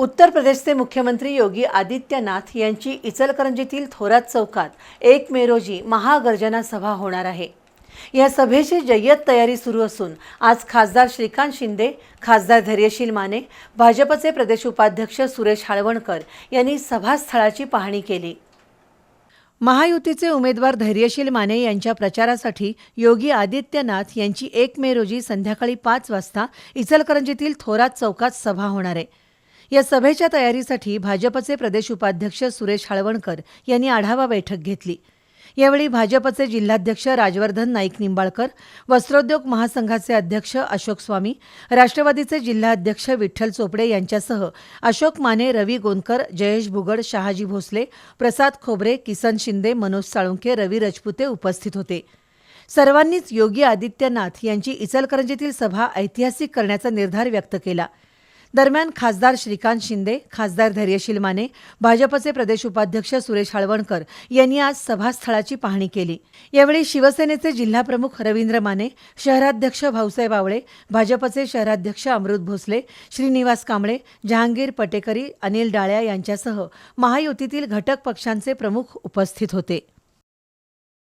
उत्तर प्रदेशचे मुख्यमंत्री योगी आदित्यनाथ यांची इचलकरंजीतील थोरात चौकात एक मे रोजी महागर्जना सभा होणार आहे. या सभेची जय्यत तयारी सुरू असून आज खासदार श्रीकांत शिंदे खासदार धैर्यशील माने भाजपचे प्रदेश उपाध्यक्ष सुरेश हाळवणकर यांनी सभास्थळाची पाहणी केली. महायुतीचे उमेदवार धैर्यशील माने यांच्या प्रचारासाठी योगी आदित्यनाथ यांची एक मे रोजी संध्याकाळी पाच वाजता इचलकरंजीतील थोरात चौकात सभा होणार आहे. या सभेच्या तयारीसाठी भाजपचे प्रदेश उपाध्यक्ष सुरेश हळवणकर यांनी आढावा बैठक घेतली. यावेळी भाजपचे जिल्हाध्यक्ष राजवर्धन नाईक निंबाळकर वस्त्रोद्योग महासंघाचे अध्यक्ष अशोक स्वामी राष्ट्रवादीचे जिल्हाध्यक्ष विठ्ठल चोपडे यांच्यासह अशोक माने रवी गोंदकर जयेश भुगड शहाजी भोसले प्रसाद खोबरे किसन शिंदे मनोज साळुंके रवी रजपुते उपस्थित होते. सर्वांनीच योगी आदित्यनाथ यांची इचलकरंजीतील सभा ऐतिहासिक करण्याचा निर्धार व्यक्त केला. दरम्यान खासदार श्रीकांत शिंदे खासदार धैर्यशील माने भाजपचे प्रदेश उपाध्यक्ष सुरेश हळवणकर यांनी आज सभास्थळाची पाहणी केली. यावेळी शिवसेनेचे जिल्हाप्रमुख रवींद्र माने शहराध्यक्ष भाऊसाहेब आवळे भाजपचे शहराध्यक्ष अमृत भोसले श्रीनिवास कांबळे जहांगीर पटेकरी अनिल डाळ्या यांच्यासह महायुतीतील घटक पक्षांचे प्रमुख उपस्थित होते.